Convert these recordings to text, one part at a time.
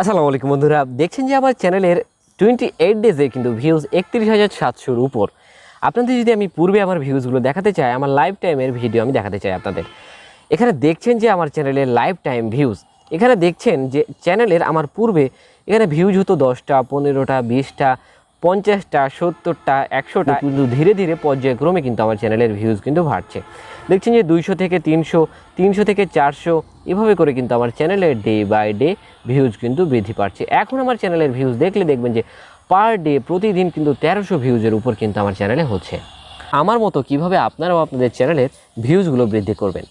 আসসালামু আলাইকুম বন্ধুরা, দেখছেন যে আমার চ্যানেলের টোয়েন্টি এইট ডেজে কিন্তু ভিউজ একত্রিশ হাজার সাতশোর উপর। আপনাদের যদি আমি পূর্বে আমার ভিউজগুলো দেখাতে চাই, আমার লাইফ টাইমের ভিডিও আমি দেখাতে চাই আপনাদের। এখানে দেখছেন যে আমার চ্যানেলের লাইফ টাইম ভিউজ এখানে দেখছেন যে চ্যানেলের আমার পূর্বে এখানে ভিউজ হতো দশটা, পনেরোটা, বিশটা পঞ্চাশটা সত্তরটা একশোটা কিন্তু ধীরে ধীরে পর্যায়ক্রমে কিন্তু আমার চ্যানেলের ভিউজ কিন্তু বাড়ছে। দেখছেন যে দুইশো থেকে তিনশো তিনশো থেকে চারশো এভাবে করে কিন্তু আমার চ্যানেলের ডে বাই ডে ভিউজ কিন্তু বৃদ্ধি পাচ্ছে। এখন আমার চ্যানেলের ভিউজ দেখলে দেখবেন যে পার ডে প্রতিদিন কিন্তু তেরোশো ভিউজের উপর কিন্তু আমার চ্যানেলে হচ্ছে। আমার মতো কীভাবে আপনারাও আপনাদের চ্যানেলের ভিউজগুলো বৃদ্ধি করবেন?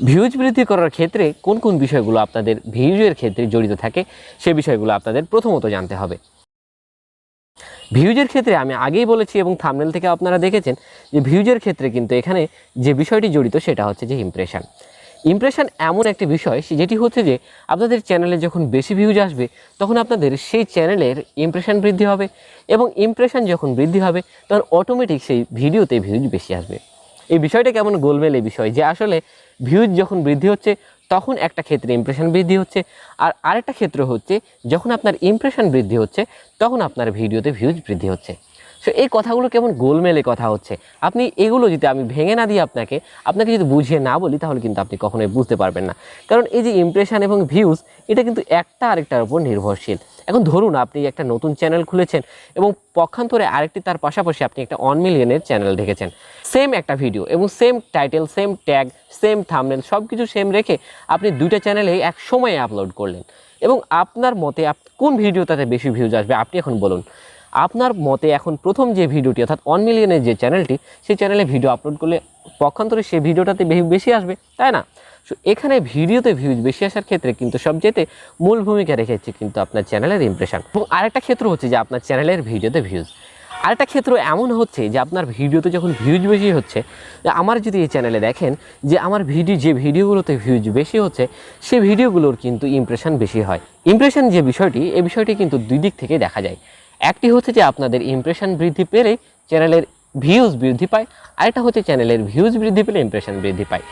ভিউজ বৃদ্ধি করার ক্ষেত্রে কোন কোন বিষয়গুলো আপনাদের ভিউজের ক্ষেত্রে জড়িত থাকে সে বিষয়গুলো আপনাদের প্রথমত জানতে হবে। ভিউজের ক্ষেত্রে আমি আগেই বলেছি এবং থামনেল থেকে আপনারা দেখেছেন যে ভিউজের ক্ষেত্রে কিন্তু এখানে যে বিষয়টি জড়িত সেটা হচ্ছে যে ইমপ্রেশান ইমপ্রেশন এমন একটি বিষয়, যেটি হচ্ছে যে আপনাদের চ্যানেলে যখন বেশি ভিউজ আসবে, তখন আপনাদের সেই চ্যানেলের ইমপ্রেশন বৃদ্ধি হবে এবং ইমপ্রেশন যখন বৃদ্ধি হবে, তখন অটোমেটিক সেই ভিডিওতে ভিউজ বেশি আসবে। এই বিষয়টা কেমন গোলমেল এই বিষয়? যে আসলে ভিউজ যখন বৃদ্ধি হচ্ছে, তখন একটা ক্ষেত্রে ইমপ্রেশন বৃদ্ধি হচ্ছে, আর আরেকটা ক্ষেত্র হচ্ছে, যখন আপনার ইমপ্রেশন বৃদ্ধি হচ্ছে, তখন আপনার ভিডিওতে ভিউজ বৃদ্ধি হচ্ছে। সো এই কথাগুলো কেমন গোলমেলে কথা হচ্ছে? আপনি এগুলো যদি আমি ভেঙে না দিই আপনাকে আপনাকে যদি বুঝিয়ে না বলি, তাহলে কিন্তু আপনি কখনোই বুঝতে পারবেন না। কারণ এই যে ইমপ্রেশন এবং ভিউজ এটা কিন্তু একটা আরেকটার উপর নির্ভরশীল। এখন ধরুন, আপনি একটা নতুন চ্যানেল খুলেছেন এবং পক্ষান্তরে আরেকটি, তার পাশাপাশি আপনি একটা অন মিলিয়নের চ্যানেল দেখেছেন। সেম একটা ভিডিও এবং same title same tag same thumbnail সব কিছু সেম রেখে আপনি দুইটা চ্যানেলে এক সময়ে আপলোড করলেন। এবং আপনার মতে কোন ভিডিওটাতে বেশি ভিউজ আসবে? আপনি এখন বলুন। আপনার মতে এখন প্রথম যে ভিডিওটি, অর্থাৎ অন মিলিয়নের যে চ্যানেলটি সেই চ্যানেলে ভিডিও আপলোড করলে পক্ষান্তরে সেই ভিডিওটাতে বেশি আসবে, তাই না? সো এখানে ভিডিওতে ভিউজ বেশি আসার ক্ষেত্রে কিন্তু সবচেয়ে মূল ভূমিকা রেখেছে কিন্তু আপনার চ্যানেলের ইমপ্রেশন এবং আরেকটা ক্ষেত্র হচ্ছে যে আপনার চ্যানেলের ভিডিওতে ভিউজ আরেকটা ক্ষেত্র এমন হচ্ছে যে আপনার ভিডিওতে যখন ভিউজ বেশি হচ্ছে আমার যদি এই চ্যানেলে দেখেন যে আমার ভিডিও যে ভিডিওগুলোতে ভিউজ বেশি হচ্ছে, সেই ভিডিওগুলোর কিন্তু ইমপ্রেশন বেশি হয়। ইমপ্রেশন যে বিষয়টি, এই বিষয়টি কিন্তু দুই দিক থেকে দেখা যায়। একটি হচ্ছে যে আপনাদের ইমপ্রেশন বৃদ্ধি পেলে চ্যানেলের ভিউজ বৃদ্ধি পায়, আরেকটা হচ্ছে চ্যানেলের ভিউজ বৃদ্ধি পেলে ইমপ্রেশন বৃদ্ধি পায়।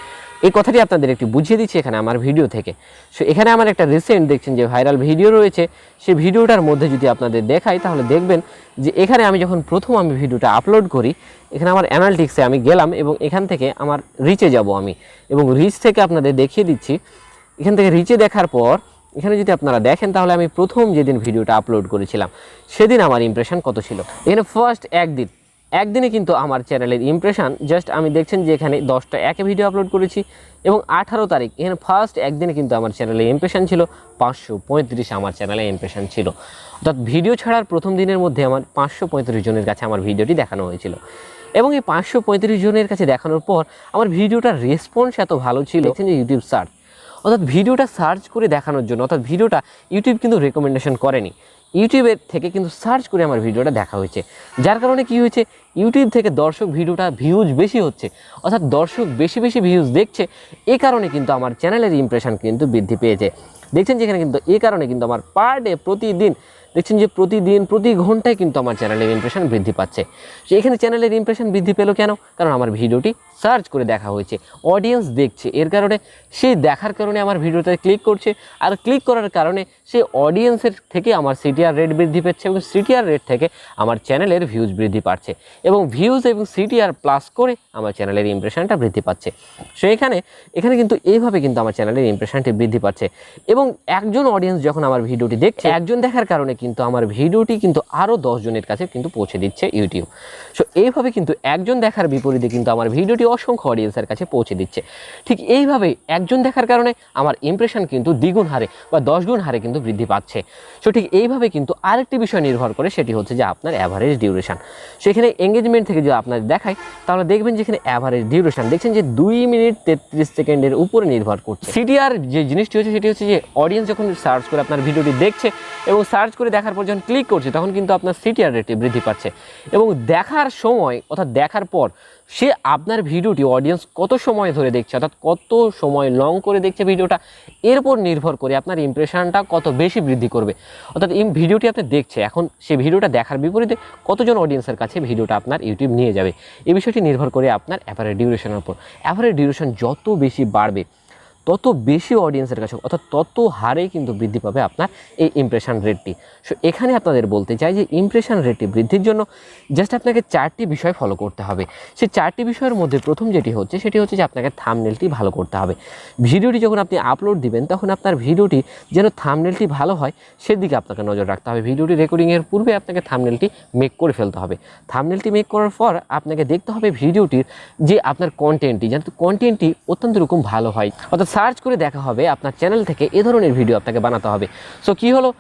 এই কথাটি আপনাদের একটু বুঝিয়ে দিচ্ছি এখানে আমার ভিডিও থেকে। সো এখানে আমার একটা রিসেন্ট দেখছেন যে ভাইরাল ভিডিও রয়েছে। সেই ভিডিওটার মধ্যে যদি আপনাদের দেখাই, তাহলে দেখবেন যে এখানে আমি যখন প্রথম আমি ভিডিওটা আপলোড করি, এখানে আমার অ্যানালিটিক্সে আমি গেলাম এবং এখান থেকে আমার রিচে যাব আমি। এবং রিচ থেকে আপনাদের দেখিয়ে দিচ্ছি, এখান থেকে রিচে দেখার পর এখানে যদি আপনারা দেখেন, তাহলে আমি প্রথম যেদিন ভিডিওটা আপলোড করেছিলাম, সেদিন আমার ইমপ্রেশন কত ছিল? এখানে ফার্স্ট একদিন। একদিনে কিন্তু আমার চ্যানেলের ইমপ্রেশন জাস্ট আমি দেখছেন যে এখানে দশটা একে ভিডিও আপলোড করেছি এবং আঠারো তারিখ, এখানে ফার্স্ট একদিনে কিন্তু আমার চ্যানেলে ইমপ্রেশন ছিল, পাঁচশো পঁয়ত্রিশ আমার চ্যানেলে ইমপ্রেশন ছিল। অর্থাৎ ভিডিও ছাড়ার প্রথম দিনের মধ্যে আমার পাঁচশো পঁয়ত্রিশ জনের কাছে আমার ভিডিওটি দেখানো হয়েছিল। এবং এই পাঁচশো পঁয়ত্রিশ জনের কাছে দেখানোর পর, আমার ভিডিওটার রেসপন্স এত ভালো ছিল। যে ইউটিউব সার্চ অর্থাৎ ভিডিওটা সার্চ করে দেখানোর জন্য, অর্থাৎ ভিডিওটা ইউটিউব কিন্তু রেকমেন্ডেশন করেনি। ইউটিউবের থেকে কিন্তু সার্চ করে আমার ভিডিওটা দেখা হয়েছে। যার কারণে কি হয়েছে? ইউটিউব থেকে দর্শক ভিডিওটা ভিউজ বেশি হচ্ছে, অর্থাৎ দর্শক বেশি বেশি ভিউজ দেখছে, এ কারণে কিন্তু আমার চ্যানেলের ইমপ্রেশন কিন্তু বৃদ্ধি পেয়েছে। দেখছেন যেখানে কিন্তু এ কারণে কিন্তু আমার পার ডে প্রতিদিন, দেখছেন যে প্রতিদিন, প্রতি ঘন্টায় কিন্তু আমার চ্যানেলের ইমপ্রেশন বৃদ্ধি পাচ্ছে। এখানে চ্যানেলের ইমপ্রেশন বৃদ্ধি পেল কেন? কারণ আমার ভিডিওটি সার্চ করে দেখা হয়েছে অডিয়েন্স দেখছে। এর কারণে সেই দেখার কারণে আমার ভিডিওতে ক্লিক করছে আর ক্লিক করার কারণে সেই অডিয়েন্সের থেকে আমার সিটিআর রেট বৃদ্ধি পাচ্ছে এবং সিটিআর রেট থেকে আমার চ্যানেলের ভিউজ বৃদ্ধি পাচ্ছে এবং ভিউজ এবং সিটিআর প্লাস করে আমার চ্যানেলের ইমপ্রেশনটা বৃদ্ধি পাচ্ছে। সো এখানে এখানে কিন্তু এইভাবে কিন্তু আমার চ্যানেলের ইমপ্রেশনটি বৃদ্ধি পাচ্ছে এবং একজন অডিয়েন্স যখন আমার ভিডিওটি দেখছে, একজন দেখার কারণে কিন্তু আমার ভিডিওটি কিন্তু আরও জনের কাছে কিন্তু পৌঁছে দিচ্ছে ইউটিউব সো এইভাবে কিন্তু একজন দেখার বিপরীতে কিন্তু আমার ভিডিওটি অসংখ্য অডিয়েন্সের কাছে পৌঁছে দিচ্ছে। ঠিক এইভাবে একজন দেখার কারণে আমার ইমপ্রেশন কিন্তু দ্বিগুণ হারে বা দশগুণ হারে কিন্তু বৃদ্ধি পাচ্ছে। সো ঠিক এইভাবে কিন্তু আরেকটি বিষয় নির্ভর করে সেটি হচ্ছে যে আপনার অ্যাভারেজ ডিউরেশন সেখানে এঙ্গেজমেন্ট থেকে যদি আপনার দেখায় তাহলে দেখবেন যেখানে অ্যাভারেজ ডিউরেশন দেখছেন যে দুই মিনিট তেত্রিশ সেকেন্ডের উপরে নির্ভর করছে। সিটিআর যে জিনিসটি হচ্ছে সেটি হচ্ছে যে অডিয়েন্স যখন সার্চ করে আপনার ভিডিওটি দেখছে এবং সার্চ করে দেখার পর যখন ক্লিক করছে, তখন কিন্তু আপনার সিটিআর রেটে বৃদ্ধি পাচ্ছে। এবং দেখার সময়, অর্থাৎ দেখার পর সে আপনার ভিডিওটি অডিয়েন্স কত সময় ধরে দেখছে, অর্থাৎ কত সময় লং করে দেখছে ভিডিওটা, এর উপর নির্ভর করে আপনার ইমপ্রেশনটা কত বেশি বৃদ্ধি করবে। অর্থাৎ এই ভিডিওটি আপনি দেখছে, এখন সে ভিডিওটা দেখার বিপরীতে কতজন অডিয়েন্সের কাছে ভিডিওটা আপনার ইউটিউব নিয়ে যাবে? এই বিষয়টি নির্ভর করে আপনার অ্যাভারেজ ডিউরেশনের উপর। অ্যাভারেজ ডিউরেশন যত বেশি বাড়বে তত বেশি অডিয়েন্সের কাছে, অর্থাৎ তত হারে কিন্তু বৃদ্ধি পাবে আপনার এই ইমপ্রেশন রেটটি সো এখানে আপনাদের বলতে চাই যে ইমপ্রেশন রেটটি বৃদ্ধির জন্য জাস্ট আপনাকে চারটি বিষয় ফলো করতে হবে। সেই চারটি বিষয়ের মধ্যে প্রথম যেটি হচ্ছে, সেটি হচ্ছে যে আপনাকে থামনেলটি ভালো করতে হবে। ভিডিওটি যখন আপনি আপলোড দিবেন, তখন আপনার ভিডিওটি যেন থামনেলটি ভালো হয়, সেদিকে আপনাকে নজর রাখতে হবে। ভিডিওটি রেকর্ডিংয়ের পূর্বে আপনাকে থামনেলটি মেক করে ফেলতে হবে। থামনেলটি মেক করার পর আপনাকে দেখতে হবে ভিডিওটির যে আপনার কন্টেন্টটি যাতে কন্টেন্টটি অত্যন্ত রকম ভালো হয়। অর্থাৎ সার্চ করে দেখা হবে, আপনার চ্যানেল থেকে এ ধরনের ভিডিও আপনাকে বানাতে হবে। সো কি হলো?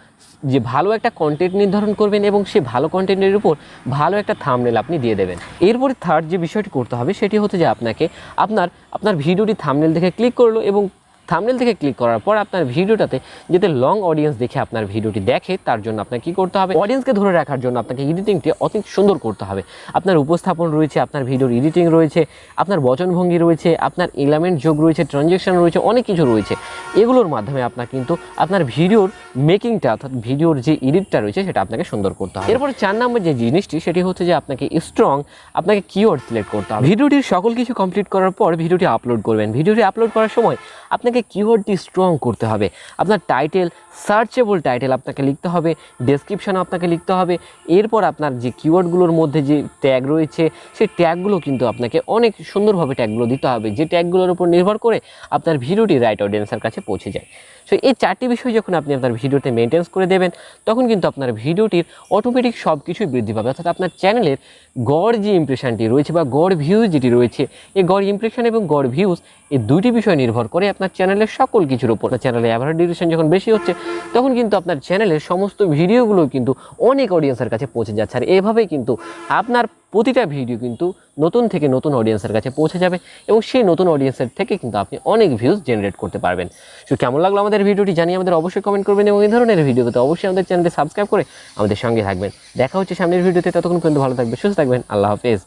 যে ভালো একটা কন্টেন্ট নির্ধারণ করবেন এবং সে ভালো কন্টেন্টের উপর ভালো একটা থামনেল আপনি দিয়ে দেবেন। এরপরে থার্ড যে বিষয়টি করতে হবে, সেটি হতে যে আপনাকে আপনার আপনার ভিডিওটি থামনেল দেখে ক্লিক করল এবং থামনেল থেকে ক্লিক করার পর আপনার ভিডিওটাতে যাতে লং অডিয়েন্স দেখে আপনার ভিডিওটি দেখে, তার জন্য আপনাকে কি করতে হবে? অডিয়েন্সকে ধরে রাখার জন্য আপনাকে এডিটিংটি অতি সুন্দর করতে হবে। আপনার উপস্থাপন রয়েছে, আপনার ভিডিওর এডিটিং রয়েছে, আপনার বচনভঙ্গি রয়েছে, আপনার এলামেন্ট যোগ রয়েছে ট্রানজেকশন রয়েছে, অনেক কিছু রয়েছে। এগুলোর মাধ্যমে আপনার কিন্তু আপনার ভিডিওর মেকিংটা অর্থাৎ ভিডিওর যে এডিটটা রয়েছে, সেটা আপনাকে সুন্দর করতে হবে। এরপর চার নম্বর যে জিনিসটি, সেটি হচ্ছে যে আপনাকে স্ট্রং আপনাকে কিওয়ার্ড সিলেক্ট করতে হবে। ভিডিওটির সকল কিছু কমপ্লিট করার পর ভিডিওটি আপলোড করবেন। ভিডিওটি আপলোড করার সময় আপনাকে কিওয়ার্ডটি স্ট্রং করতে হবে। আপনার টাইটেল সার্চেবল টাইটেল আপনাকে লিখতে হবে ডেসক্রিপশান আপনাকে লিখতে হবে। এরপর আপনার যে কিওয়ার্ডগুলোর মধ্যে যে ট্যাগ রয়েছে, সেই ট্যাগগুলো কিন্তু আপনাকে অনেক সুন্দরভাবে ট্যাগগুলো দিতে হবে। যে ট্যাগগুলোর উপর নির্ভর করে আপনার ভিডিওটি রাইট অডিয়েন্সের কাছে পৌঁছে যায়। সো এই চারটি বিষয় যখন আপনি আপনার ভিডিওতে মেনটেন্স করে দেবেন, তখন কিন্তু আপনার ভিডিওটির অটোমেটিক সব কিছুই বৃদ্ধি পাবে। অর্থাৎ আপনার চ্যানেলের গড় যে ইমপ্রেশনটি রয়েছে বা গড় ভিউজ যেটি রয়েছে, এই গড় ইমপ্রেশন এবং গড় ভিউজ এই দুইটি বিষয় নির্ভর করে আপনার চ্যানেলের সকল কিছুর উপর। চ্যানেলে অ্যাভারেজ ডিউরেশন যখন বেশি হচ্ছে, তখন কিন্তু আপনার চ্যানেলের সমস্ত ভিডিওগুলো কিন্তু অনেক অডিয়েন্সের কাছে পৌঁছে যাচ্ছে। আর এভাবেই কিন্তু আপনার প্রতিটা ভিডিও কিন্তু নতুন থেকে নতুন অডিয়েন্সের কাছে পৌঁছে যাবে এবং সেই নতুন অডিয়েন্সের থেকে কিন্তু আপনি অনেক ভিউজ জেনারেট করতে পারবেন। সো কেমন লাগল আমাদের ভিডিওটি জানিয়ে আমাদের অবশ্যই কমেন্ট করবেন এবং এই ধরনের ভিডিও পেতে অবশ্যই আমাদের চ্যানেলটি সাবস্ক্রাইব করে আমাদের সঙ্গে থাকবেন। দেখা হচ্ছে সামনের ভিডিওতে, ততক্ষণ পর্যন্ত ভালো থাকবে সুস্থ থাকবেন, আল্লাহ হাফেজ।